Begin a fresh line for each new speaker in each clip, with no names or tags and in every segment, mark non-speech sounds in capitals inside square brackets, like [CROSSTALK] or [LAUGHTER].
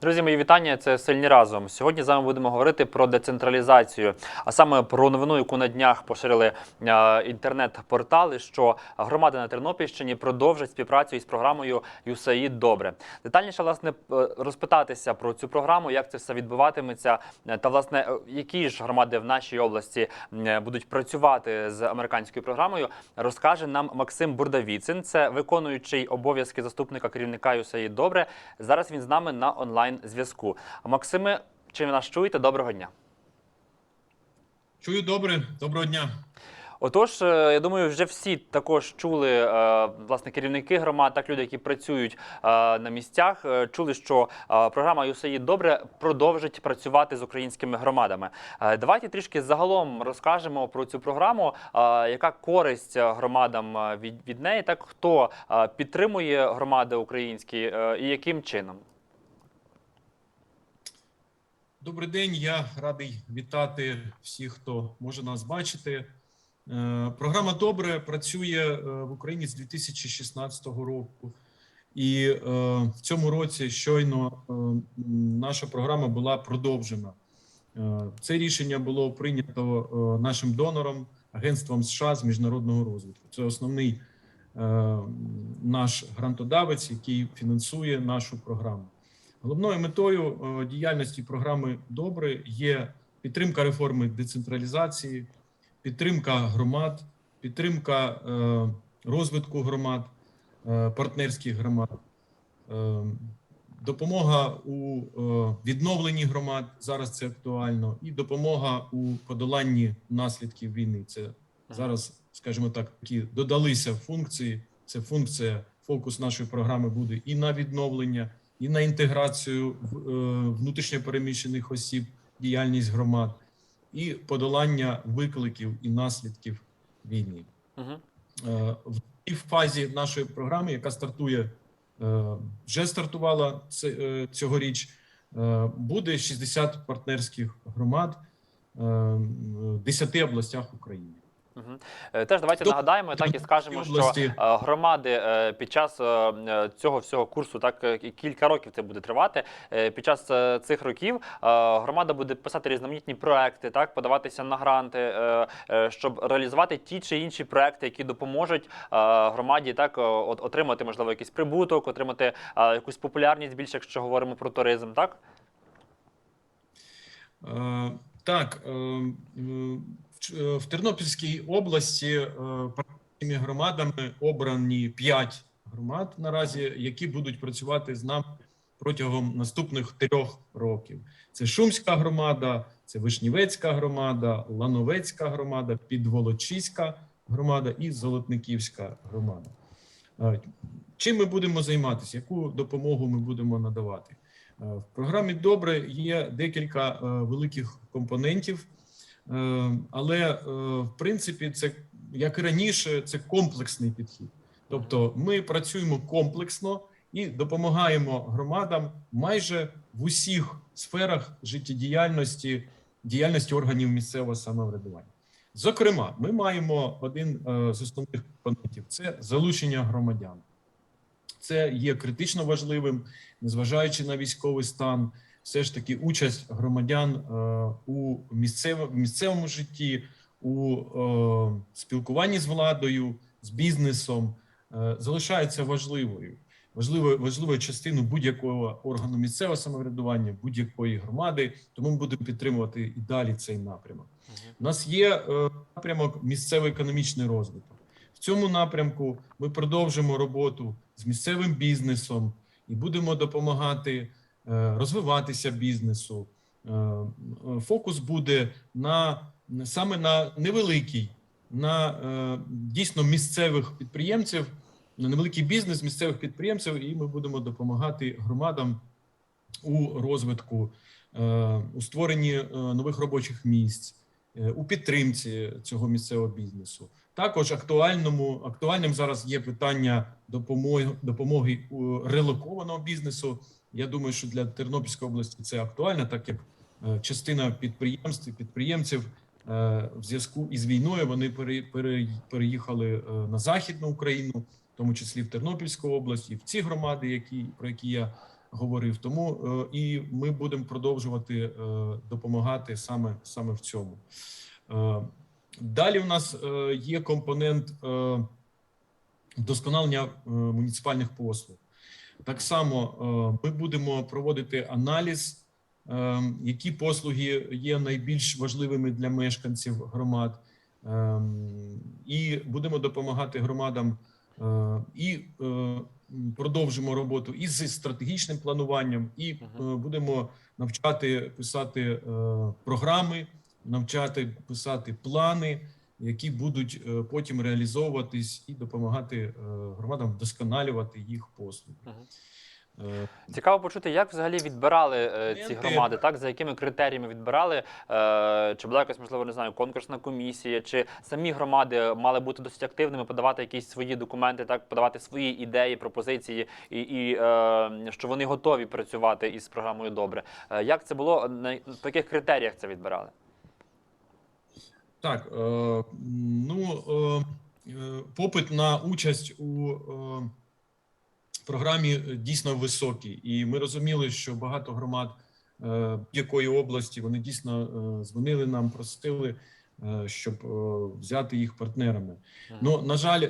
Друзі, мої вітання. Це сильні разом. Сьогодні з вами будемо говорити про децентралізацію, а саме про новину, яку на днях поширили е, інтернет-портали, що громади на Тернопільщині продовжать співпрацю із програмою USAID Добре. Детальніше власне е, розпитатися про цю програму, як це все відбуватиметься, е, та власне які ж громади в нашій області будуть працювати з американською програмою, розкаже нам Максим Бурдавіцин. Це виконуючий обов'язки заступника керівника USAID Добре. Зараз він з нами на онлайн зв'язку. Максиме, чи ви нас чуєте? Доброго дня.
Чую добре, доброго дня.
Отож, е, я думаю, вже всі також чули е, власне керівники громад, так люди, які працюють е, на місцях, чули, що програма USAID добре продовжить працювати з українськими громадами. Давайте трішки загалом розкажемо про цю програму, яка користь громадам від, від неї, так хто підтримує громади українські і яким чином.
Добрий день. Я радий вітати всіх, хто може нас бачити. Е, Програма добре працює е, в Україні з 2016 року, і е, в цьому році щойно наша програма була продовжена. Це рішення було прийнято нашим донором, агентством США з міжнародного розвитку. Це основний наш грантодавець, який фінансує нашу програму. Головною метою е, діяльності програми Добре є підтримка реформи децентралізації, підтримка громад, підтримка е, розвитку громад, е, партнерських громад, допомога у відновленні громад. Зараз це актуально, і допомога у подоланні наслідків війни. Це зараз, скажімо так, такі додалися функції. Це функція, фокус нашої програми буде і на відновлення, і на інтеграцію е, внутрішньопереміщених осіб, діяльність громад, і подолання викликів і наслідків війни.
Угу.
В цій фазі нашої програми, яка стартує, е, вже стартувала цьогоріч, буде 60 партнерських громад в 10 областях України.
Угу. Теж давайте
Хто-
нагадаємо так і скажемо, що
області?
е, громади е, під час е, е, цього всього курсу, так е, і кілька років це буде тривати. е, Під час е, цих років е, громада буде писати різноманітні проекти, так подаватися на гранти, е, е, щоб реалізувати ті чи інші проекти, які допоможуть е, громаді так е, от- отримати можливо якийсь прибуток, отримати е, якусь популярність більше, якщо говоримо про туризм, так.
Е, Так, е, е, е, в Тернопільській області е, громадами обрані 5 громад наразі, які будуть працювати з нами протягом наступних трьох років. Це Шумська громада, це Вишнівецька громада, Лановецька громада, Підволочиська громада і Золотниківська громада. Е, Чим ми будемо займатися? Яку допомогу ми будемо надавати? В програмі добре є декілька великих компонентів, але е, в принципі, це як і раніше, це комплексний підхід. Тобто, ми працюємо комплексно і допомагаємо громадам майже в усіх сферах життєдіяльності діяльності органів місцевого самоврядування. Зокрема, ми маємо один е, з основних компонентів це залучення громадян. Це є критично важливим, незважаючи на військовий стан, все ж таки участь громадян е, у місцевому, місцевому житті, у е, спілкуванні з владою, з бізнесом е, залишається важливою, важливою, важливою частиною будь-якого органу місцевого самоврядування, будь-якої громади. Тому ми будемо підтримувати і далі цей напрямок. У нас є напрямок місцевий економічний розвиток. В цьому напрямку ми продовжимо роботу з місцевим бізнесом і будемо допомагати розвиватися бізнесу. Е, е, Фокус буде на саме на невеликий, на е, дійсно місцевих підприємців, на невеликий бізнес місцевих підприємців, і ми будемо допомагати громадам у розвитку, е, у створенні е, нових робочих місць, е, у підтримці цього місцевого бізнесу. Також актуальному актуальним зараз є питання допомоги допомоги у релокованого бізнесу. Я думаю, що для Тернопільської області це актуально, так як е, частина підприємств і підприємців е, в зв'язку із війною вони пере- пере- переїхали е, на західну Україну, в тому числі в Тернопільську область, і в ці громади, які про які я говорив. Тому і ми будемо продовжувати допомагати саме, саме в цьому. Далі в нас є компонент вдосконалення муніципальних послуг. Так само е, ми будемо проводити аналіз, е, які послуги є найбільш важливими для мешканців громад, е, і будемо допомагати громадам і продовжимо роботу і з стратегічним плануванням, і будемо навчати писати програми, навчати писати плани, які будуть е, потім реалізовуватись і допомагати е, громадам вдосконалювати їх послуги. Е,
Цікаво почути, як взагалі відбирали е, ці громади, так за якими критеріями відбирали? Чи була якась можливо не знаю, конкурсна комісія, чи самі громади мали бути досить активними, подавати якісь свої документи, так подавати свої ідеї, пропозиції, і, і що вони готові працювати із програмою добре. Як це було? На по яких критеріях це відбирали?
Так, е, ну е, е, попит на участь у програмі дійсно високий, і ми розуміли, що багато громад якої області вони дійсно дзвонили нам, просили, щоб взяти їх партнерами. Ну на жаль,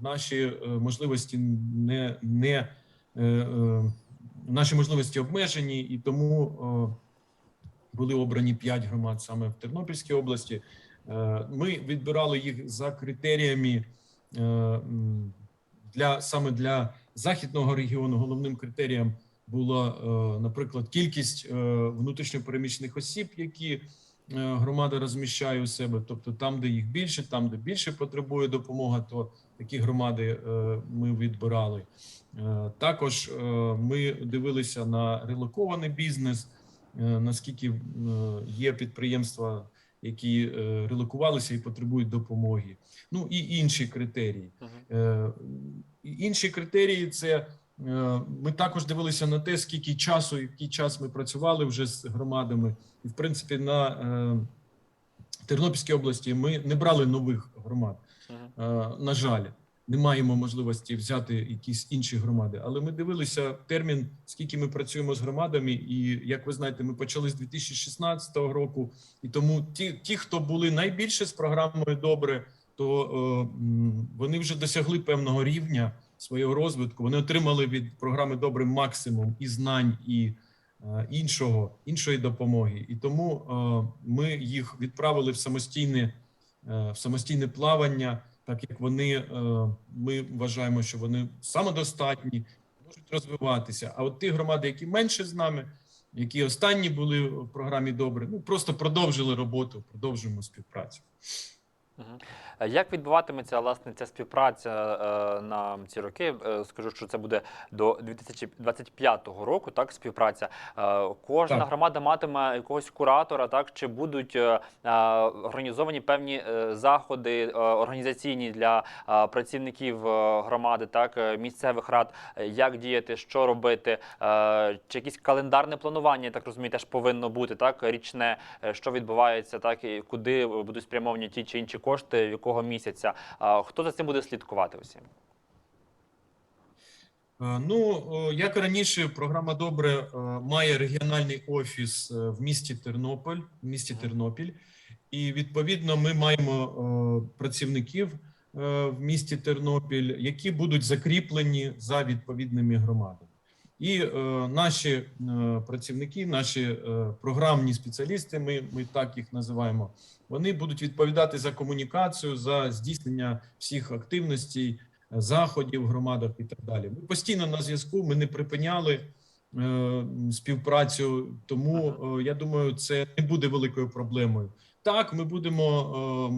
наші можливості не, не наші можливості обмежені, і тому були обрані 5 громад саме в Тернопільській області. Е, Ми відбирали їх за критеріями е, для саме для західного регіону. Головним критерієм була, е, наприклад, кількість внутрішньопереміщених осіб, які громада розміщає у себе. Тобто, там, де їх більше, там, де більше потребує допомога, то такі громади ми відбирали. Також ми дивилися на релокований бізнес. Е, наскільки е, є підприємства, які е, релокувалися і потребують допомоги. Ну і інші критерії. Е, Інші критерії це ми також дивилися на те, скільки часу, який час ми працювали вже з громадами. І в принципі, на е, Тернопільській області ми не брали нових громад. Е, На жаль, не маємо можливості взяти якісь інші громади. Але ми дивилися термін, скільки ми працюємо з громадами, і як ви знаєте, ми почали з 2016 року. І тому ті, ті хто були найбільше з програмою добре, то е, вони вже досягли певного рівня свого розвитку. Вони отримали від програми добре максимум і знань, і е, іншого, іншої допомоги. І тому е, ми їх відправили в самостійне, в самостійне плавання так як вони е, ми вважаємо, що вони самодостатні, можуть розвиватися. А от ті громади, які менше з нами, які останні були в програмі добре, ну просто продовжили роботу, продовжуємо співпрацю.
Е, Як відбуватиметься власне ця співпраця е, на ці роки? Е, Скажу, що це буде до 2025 року. Так, співпраця. Е, Кожна
Так.
громада матиме якогось куратора, так чи будуть е, е, організовані певні е, заходи е, організаційні для е, працівників е, громади, так е, місцевих рад, Е, як діяти, що робити, е, чи якесь календарне планування, я так розумію, теж повинно бути так річне, е, що відбувається, так і куди будуть спрямовані ті чи інші кошти, в якого місяця. Хто за цим буде слідкувати усім?
Е, Ну, е, як раніше, програма добре е, має регіональний офіс в місті Тернопіль, в місті Тернопіль, і відповідно ми маємо працівників в місті Тернопіль, які будуть закріплені за відповідними громадами. І е, наші е, працівники, наші е, програмні спеціалісти, ми, ми так їх називаємо. Вони будуть відповідати за комунікацію, за здійснення всіх активностей, заходів в громадах і так далі. Ми постійно на зв'язку. Ми не припиняли е, співпрацю, тому е, я думаю, це не буде великою проблемою. Так, ми будемо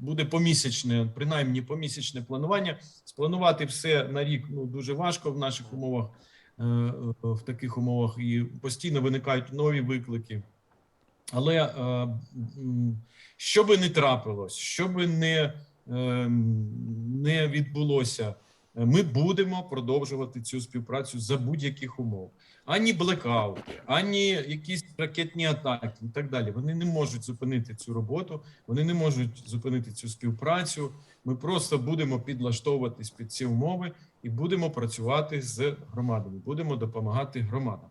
буде помісячне, принаймні помісячне планування. Спланувати все на рік ну дуже важко в наших умовах, в таких умовах, і постійно виникають нові виклики. Але е, що би не трапилось, що би не, е, не відбулося, е, ми будемо продовжувати цю співпрацю за будь-яких умов. Ані блекаути, ані якісь ракетні атаки і так далі. Вони не можуть зупинити цю роботу, вони не можуть зупинити цю співпрацю. Ми просто будемо підлаштовуватись під ці умови і будемо працювати з громадами, будемо допомагати громадам.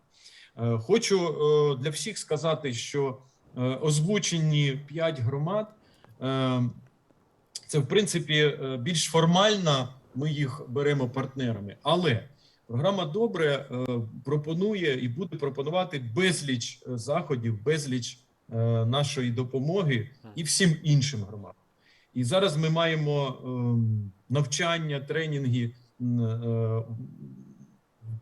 Е, Хочу е, для всіх сказати, що е, озвучені п'ять громад це в принципі більш формально. Ми їх беремо партнерами, але програма добре пропонує і буде пропонувати безліч заходів, безліч нашої допомоги і всім іншим громадам. І зараз ми маємо ем, навчання, тренінги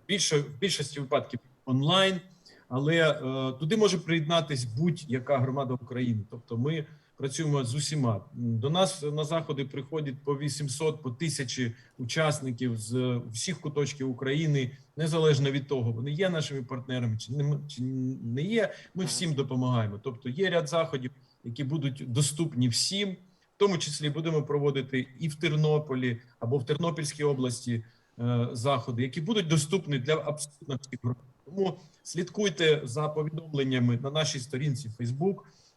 більше в більшості випадків онлайн, але е, туди може приєднатись будь-яка громада України. Тобто, ми працюємо з усіма. До нас на заходи приходять по 800, по тисячі учасників з всіх куточків України, незалежно від того, вони є нашими партнерами чи не чи не є. Ми всім допомагаємо. Тобто, є ряд заходів, які будуть доступні всім. В тому числі будемо проводити і в Тернополі або в Тернопільській області е, заходи, які будуть доступні для абсолютно всіх груп. Тому слідкуйте за повідомленнями на нашій сторінці Facebook.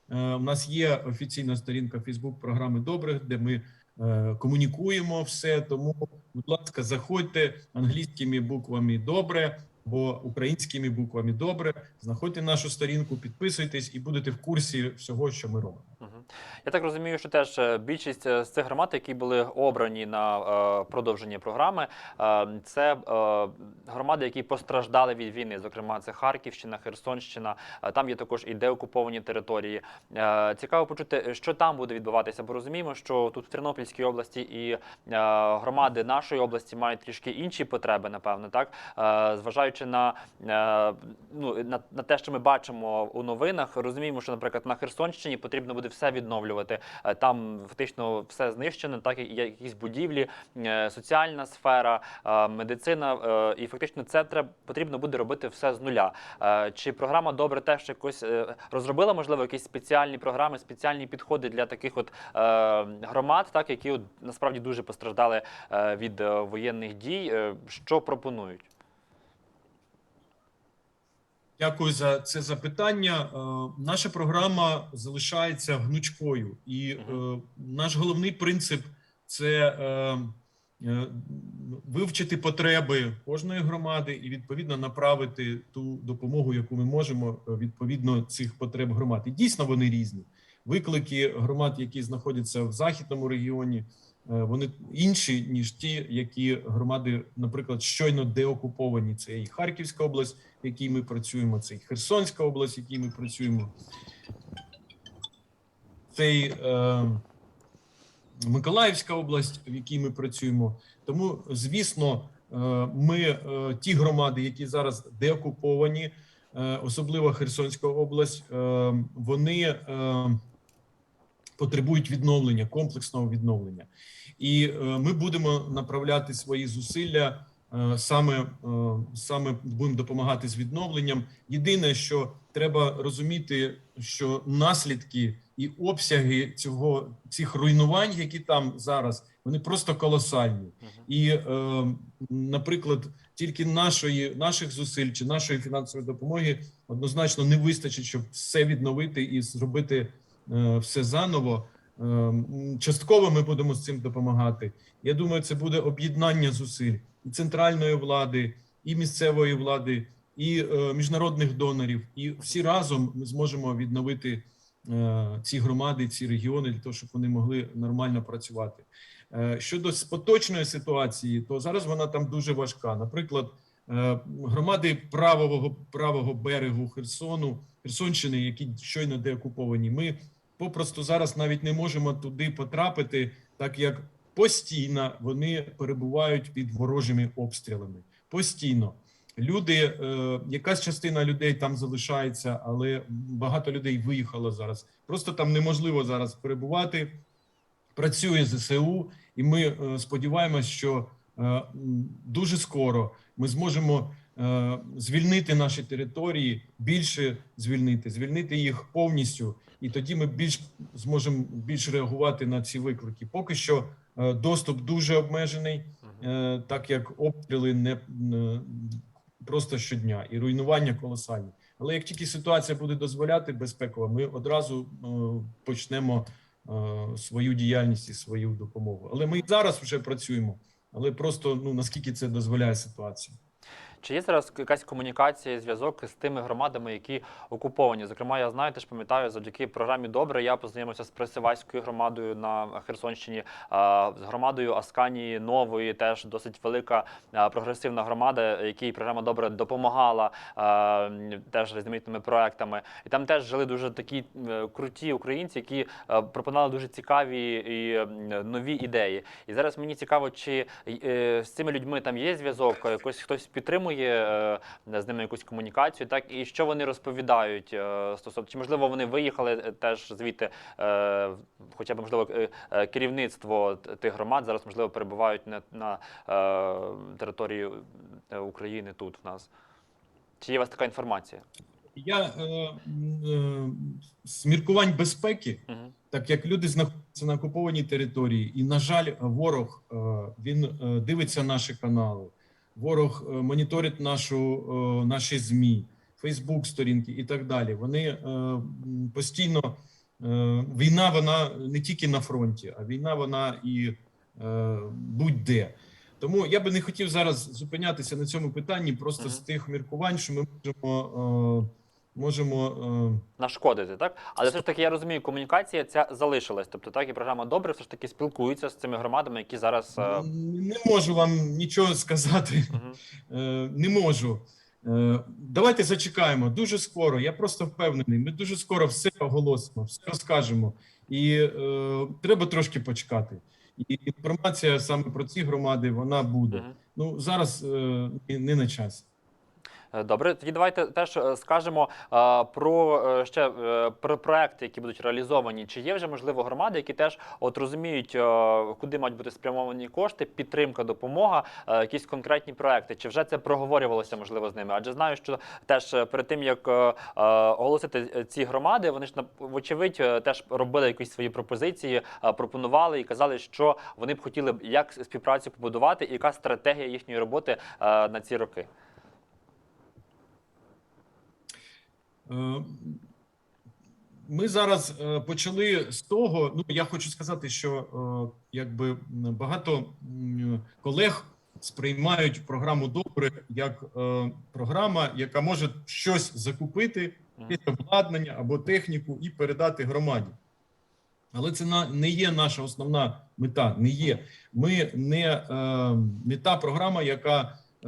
Е, У нас є офіційна сторінка Facebook програми Добре, де ми е, комунікуємо все. Тому, будь ласка, заходьте англійськими буквами добре або українськими буквами добре. Знаходьте нашу сторінку, підписуйтесь і будете в курсі всього, що ми робимо.
Я так розумію, що теж е, більшість е, з цих громад, які були обрані на е, продовження програми, це громади, які постраждали від війни. Зокрема, це Харківщина, Херсонщина. Там є також і деокуповані території. Цікаво почути, що там буде відбуватися. Бо розуміємо, що тут в Тернопільській області і громади нашої області мають трішки інші потреби, напевно, так зважаючи на, ну, на, на те, що ми бачимо у новинах, розуміємо, що, наприклад, на Херсонщині потрібно буде все відновлювати. Е, Там фактично все знищено, так і якісь будівлі, е, соціальна сфера, е, медицина, і фактично це треба потрібно буде робити все з нуля. Чи програма добре теж якось розробила, можливо, якісь спеціальні програми, спеціальні підходи для таких от громад, так які от насправді дуже постраждали від воєнних дій. Що пропонують?
Дякую за це запитання. Е, Наша програма залишається гнучкою, і е, наш головний принцип це е, вивчити потреби кожної громади і відповідно направити ту допомогу, яку ми можемо відповідно цих потреб громад. І дійсно вони різні. Виклики громад, які знаходяться в західному регіоні, вони інші ніж ті, які громади, наприклад, щойно деокуповані. Це і Харківська область, в якій ми працюємо, це і Херсонська область, в якій ми працюємо. Це і е, Миколаївська область, в якій ми працюємо. Тому, звісно, е, ми е, ті громади, які зараз деокуповані, е, особливо Херсонська область, е, вони е, потребують відновлення, комплексного відновлення. І е, ми будемо направляти свої зусилля е, саме, е, саме будемо допомагати з відновленням. Єдине, що треба розуміти, що наслідки і обсяги цього цих руйнувань, які там зараз, вони просто колосальні. І, наприклад, тільки нашої наших зусиль чи нашої фінансової допомоги однозначно не вистачить, щоб все відновити і зробити все заново. Е, Частково ми будемо з цим допомагати. Я думаю, це буде об'єднання зусиль і центральної влади, і місцевої влади, і е, міжнародних донорів. І всі разом ми зможемо відновити е, ці громади, ці регіони для того, щоб вони могли нормально працювати. Е, Щодо поточної ситуації, то зараз вона там дуже важка. Наприклад, е, громади правого правого берегу Херсону, Херсонщини, які щойно деокуповані, ми попросту зараз навіть не можемо туди потрапити, так як постійно вони перебувають під ворожими обстрілами. Постійно люди, е, якась частина людей там залишається, але багато людей виїхало зараз. Просто там неможливо зараз перебувати. Працює ЗСУ, і ми е, сподіваємось, що е, дуже скоро ми зможемо звільнити наші території, більше звільнити, звільнити їх повністю, і тоді ми більш зможемо більш реагувати на ці виклики. Поки що е, доступ дуже обмежений. е, так як обстріли не е, просто щодня і руйнування колосальні. Але як тільки ситуація буде дозволяти безпекова, ми одразу е, почнемо е, свою діяльність і свою допомогу. Але ми і зараз вже працюємо, але просто ну наскільки це дозволяє ситуація.
Чи є зараз якась комунікація, зв'язок з тими громадами, які окуповані? Зокрема, я знаю, теж пам'ятаю, завдяки програмі Добре я познайомився з Присивайською громадою на Херсонщині, з громадою Асканії Нової, теж досить велика прогресивна громада, якій програма Добре допомагала теж різноманітними проектами. І там теж жили дуже такі е, круті українці, які е, пропонували дуже цікаві і нові ідеї. І зараз мені цікаво, чи е, з цими людьми там є зв'язок, якось хтось підтримує е, з ними якусь комунікацію, так і що вони розповідають е, стосовно, чи можливо вони виїхали е, теж звідти, хоча б можливо керівництво тих громад зараз можливо перебувають на, на території України тут в нас. Чи є у вас така інформація?
Я е, е, з міркувань безпеки,
Угу.
так як люди знаходяться на окупованій території, і на жаль, ворог е, він е, дивиться наші канали, ворог е, моніторить нашу е, наші змі, Фейсбук сторінки і так далі. Вони е, постійно війна, вона не тільки на фронті, а війна вона і будь-де. Тому я би не хотів зараз зупинятися на цьому питанні, просто з тих міркувань, що ми можемо. Можемо е,
Нашкодити, так? Але все ж таки я розумію, комунікація ця залишилась. Тобто, так і програма добре все ж таки спілкується з цими громадами, які зараз. е,
не можу вам нічого сказати.
мгм. [LAUGHS]
Е, Не можу. Е, Давайте зачекаємо дуже скоро. Я просто впевнений. Ми дуже скоро все оголосимо, все розкажемо. І е, треба трошки почекати. І інформація саме про ці громади вона буде.
Мгм.
Ну зараз е, не- не на часі.
Е, Добре, тоді давайте теж е, скажемо е, про ще про проекти, які будуть реалізовані. Чи є вже можливо громади, які теж от розуміють, куди мають бути спрямовані кошти, підтримка, допомога, якісь конкретні проекти? Чи вже це проговорювалося можливо з ними? Адже знаю, що теж перед тим як оголосити ці громади, вони ж на- вочевидь теж робили якісь свої пропозиції, пропонували і казали, що вони б хотіли як співпрацю побудувати, і яка стратегія їхньої роботи на ці роки.
Е, Ми зараз е, почали з того. Ну я хочу сказати, що е, якби багато колег сприймають програму добре як е, програма, яка може щось закупити, якесь обладнання або техніку і передати громаді. Але це не є наша основна мета. Не є. Ми не, е, не та програма, яка е,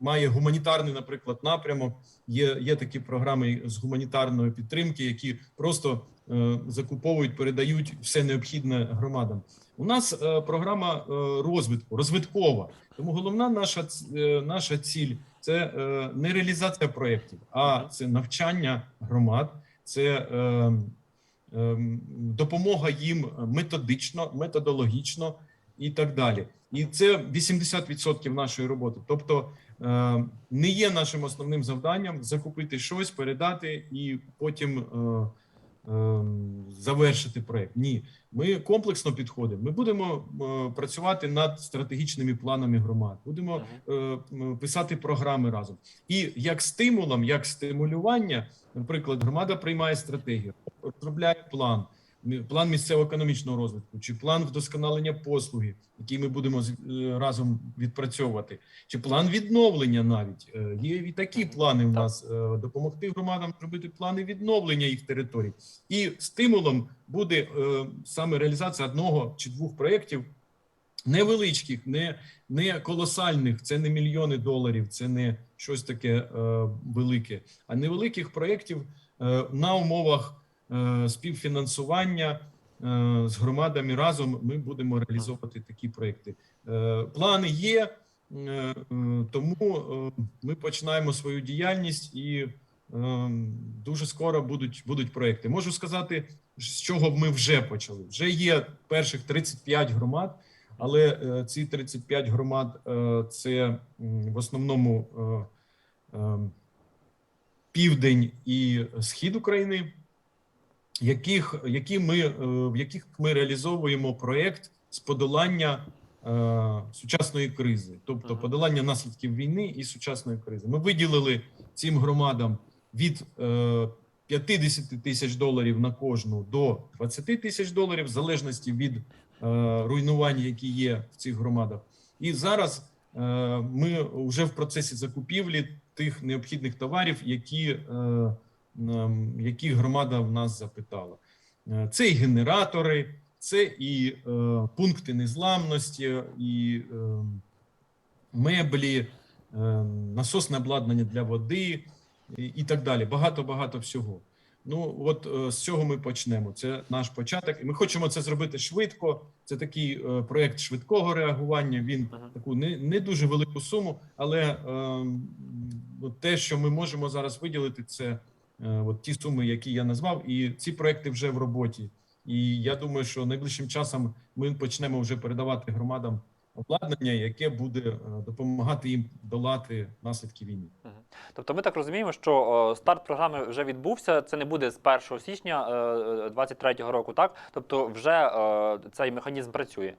має гуманітарний, наприклад, напрямок. Є, є такі програми з гуманітарної підтримки, які просто е, закуповують, передають все необхідне громадам. У нас е, програма е, розвитку, розвиткова. Тому головна наша е, наша ціль це е, не реалізація проєктів, а це навчання громад, це е, е, допомога їм методично, методологічно і так далі. І це 80% нашої роботи. Тобто не є нашим основним завданням закупити щось, передати і потім е, е, завершити проект. Ні, ми комплексно підходимо. Ми будемо е, працювати над стратегічними планами громад, будемо е, писати програми разом. І як стимулом, як стимулювання, наприклад, громада приймає стратегію, розробляє план. План місцево-економічного розвитку, чи план вдосконалення послуги, який ми будемо е, разом відпрацьовувати, чи план відновлення навіть. Е, є і такі плани в нас е, допомогти громадам зробити плани відновлення їх територій. І стимулом буде саме реалізація одного чи двох проєктів невеличких, не, не колосальних, це не мільйони доларів, це не щось таке е, велике, а невеликих проєктів е, на умовах співфінансування е, з громадами разом ми будемо реалізовувати такі проєкти. Е, Плани є, е, е, тому е, ми починаємо свою діяльність і е, дуже скоро будуть, будуть проєкти. Можу сказати, з чого ми вже почали. Вже є перших 35 громад, але е, ці 35 громад е, це в основному е, е, південь і схід України, яких, які ми, е, в яких ми реалізовуємо проєкт з подолання е, сучасної кризи, тобто подолання наслідків війни і сучасної кризи. Ми виділили цим громадам від е, 50 тисяч доларів на кожну до 20 тисяч доларів, в залежності від е, руйнувань, які є в цих громадах. І зараз е, ми вже в процесі закупівлі тих необхідних товарів, які, е, які громада в нас запитала. Е, Це і генератори, це і е, пункти незламності, і е, меблі, е, насосне обладнання для води і, так далі. Багато багато всього. Ну от е, з цього ми почнемо. Це наш початок. І ми хочемо це зробити швидко. Це такий е, проект швидкого реагування. Він
Мгм.
таку не, не дуже велику суму, але е, те, що ми можемо зараз виділити, це от ті суми, які я назвав, і ці проекти вже в роботі. І я думаю, що найближчим часом ми почнемо вже передавати громадам обладнання, яке буде е, допомагати їм долати наслідки війни.
Тобто ми так розуміємо, що старт програми вже відбувся. Це не буде з 1 січня 2023 року, так? Тобто, вже е, цей механізм працює.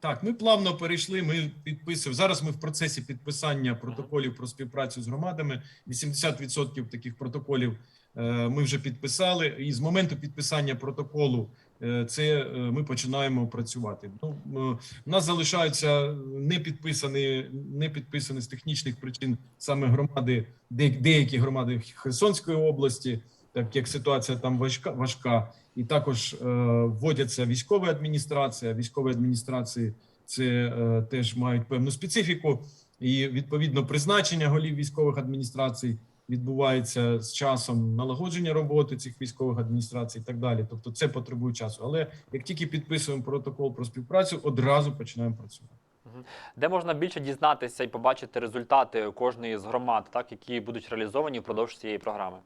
Так, ми плавно перейшли. Ми підписуємо зараз. Ми в процесі підписання протоколів про співпрацю з громадами. 80% таких протоколів е, ми вже підписали. І з моменту підписання протоколу е, це е, ми починаємо працювати. Ну у нас залишаються не підписані, не підписані з технічних причин саме громади, деякі громади Херсонської області, так як ситуація там важка важка. І також е, вводяться військова адміністрація. Військові адміністрації це е, теж мають певну специфіку, і відповідно призначення голів військових адміністрацій відбувається з часом налагодження роботи цих військових адміністрацій і так далі. Тобто, це потребує часу. Але як тільки підписуємо протокол про співпрацю, одразу починаємо працювати.
Де можна більше дізнатися і побачити результати кожної з громад, так, які будуть реалізовані впродовж цієї програми?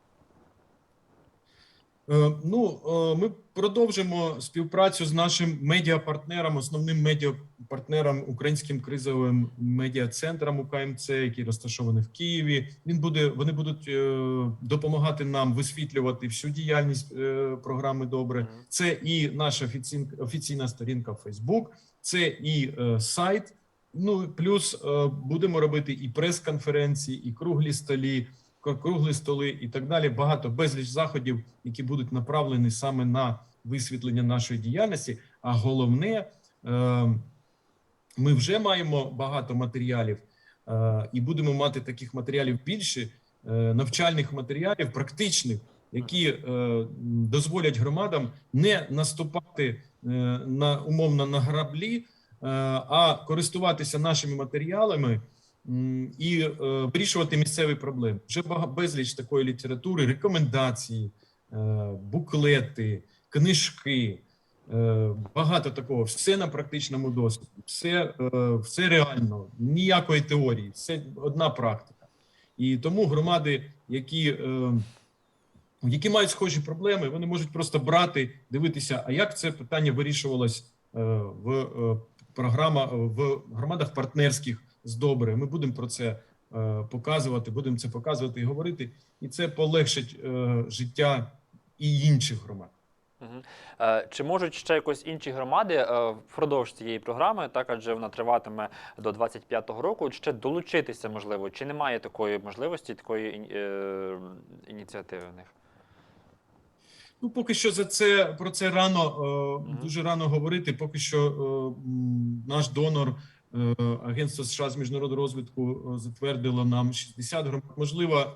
Е, Ну, е, ми продовжимо співпрацю з нашим медіапартнером, основним медіапартнером українським кризовим медіа-центром УКМЦ, який розташований в Києві. Він буде вони будуть е, допомагати нам висвітлювати всю діяльність програми. Добре, це і наша офіційна, офіційна сторінка в Facebook, це і сайт. Ну плюс будемо робити і прес-конференції, і круглі столі, круглі столи, і так далі. Багато безліч заходів, які будуть направлені саме на висвітлення нашої діяльності. А головне, е, ми вже маємо багато матеріалів, е, і будемо мати таких матеріалів більше е, навчальних матеріалів, практичних, які дозволять громадам не наступати на умовно на граблі, а користуватися нашими матеріалами і е, вирішувати місцеві проблеми. Вже безліч такої літератури, рекомендації, е, буклети, книжки. е, Багато такого, все на практичному досвіді, все, все реально, ніякої теорії, все одна практика. І тому громади, які, які мають схожі проблеми, вони можуть просто брати, дивитися, а як це питання вирішувалось в програма в громадах партнерських з добре. Ми будемо про це е, показувати, будемо це показувати і говорити, і це полегшить е, життя і інших громад.
Е, Чи можуть ще якось інші громади впродовж цієї програми, так адже вона триватиме до 25-го року, ще долучитися можливо? Чи немає такої можливості, такої е, ініціативи в них?
Ну, поки що за це про це рано е, дуже рано говорити. Поки що е, наш донор, Агентство США з міжнародного розвитку, е, затвердило нам 60 громад. Можливо,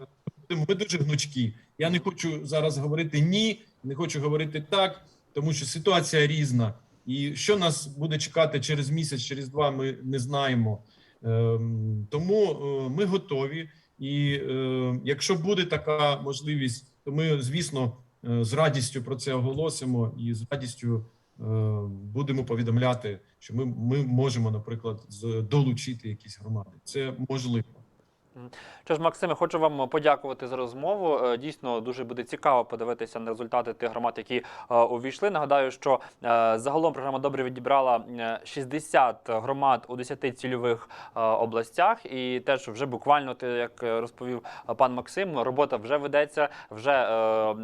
ми дуже гнучкі. Я не хочу зараз говорити ні, не хочу говорити так, тому що ситуація різна. І що нас буде чекати через місяць, через два, ми не знаємо. Ем, Тому е, ми готові. І е, якщо буде така можливість, то ми, звісно, е, з радістю про це оголосимо і з радістю е, будемо повідомляти, що ми, ми можемо, наприклад, долучити якісь громади. Це можливо.
Що ж, Максиме, хочу вам подякувати за розмову. Е, Дійсно, дуже буде цікаво подивитися на результати тих громад, які е, увійшли. Нагадаю, що е, загалом програма добре відібрала е, 60 громад у 10 цільових областях, і теж вже буквально, як розповів пан Максим, робота вже ведеться. Вже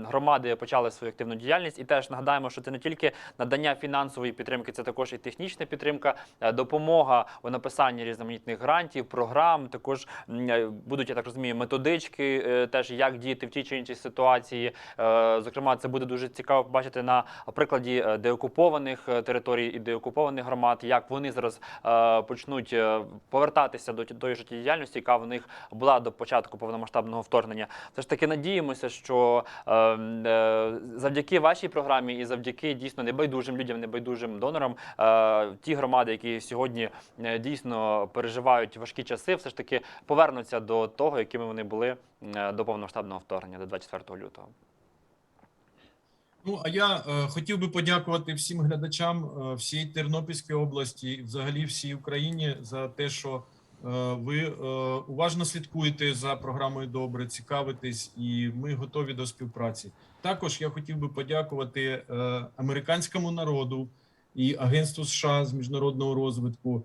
громади почали свою активну діяльність. І теж нагадаємо, що це не тільки надання фінансової підтримки, це також і технічна підтримка, допомога у написанні різноманітних грантів, програм. Також будуть, я так розумію, методички, е, теж як діяти в тій чи іншій ситуації. Е, Зокрема, це буде дуже цікаво побачити на прикладі е, деокупованих територій і деокупованих громад, як вони зараз почнуть повертатися до тої життєдіяльності, яка в них була до початку повномасштабного вторгнення. Все ж таки надіємося, що е, е, завдяки вашій програмі і завдяки дійсно небайдужим людям, небайдужим донорам, ті громади, які сьогодні дійсно переживають важкі часи, все ж таки повернуться до того, якими вони були е, до повномасштабного вторгнення, до 24 лютого.
Ну а я е, хотів би подякувати всім глядачам е, всієї Тернопільської області, взагалі всій Україні за те, що е, ви е, уважно слідкуєте за програмою добре, цікавитесь, і ми готові до співпраці. Також я хотів би подякувати е, американському народу і Агентству США з міжнародного розвитку,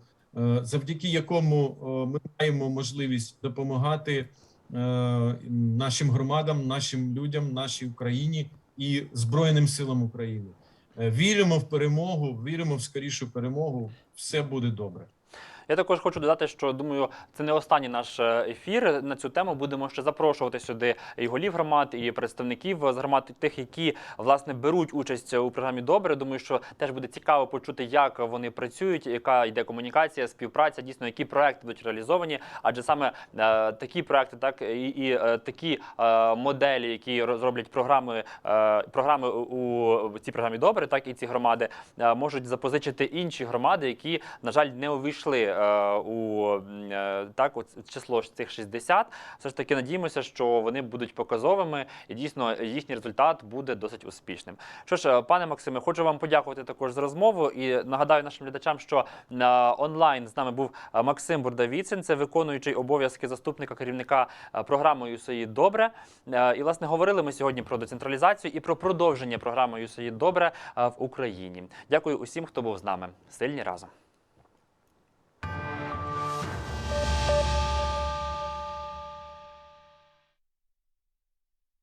завдяки якому е, ми маємо можливість допомагати е, нашим громадам, нашим людям, нашій Україні і Збройним силам України. Е, Віримо в перемогу, віримо в скорішу перемогу. Все буде добре.
Я також хочу додати, що думаю, це не останній наш е, ефір на цю тему. Будемо ще запрошувати сюди і голів громад, і представників з громад, тих, які власне беруть участь у програмі Добре. Думаю, що теж буде цікаво почути, як вони працюють, яка йде комунікація, співпраця, дійсно, які проекти будуть реалізовані. Адже саме е, такі проекти, так і, і е, такі моделі, які розроблять програми, програми у, цій програмі Добре, так і ці громади можуть запозичити інші громади, які, на жаль, не увійшли у е, так, от число цих 60. Все ж таки надіємося, що вони будуть показовими і дійсно їхній результат буде досить успішним. Що ж, е, пане Максиме, хочу вам подякувати також за розмову і нагадаю нашим глядачам, що е, онлайн з нами був е, Максим Бурдавіцин, це виконуючий обов'язки заступника керівника е, програми «ЮСАїд Добре. Е, І власне говорили ми сьогодні про децентралізацію і про продовження програми «ЮСАїд Добре е, в Україні. Дякую усім, хто був з нами. Сильні разом.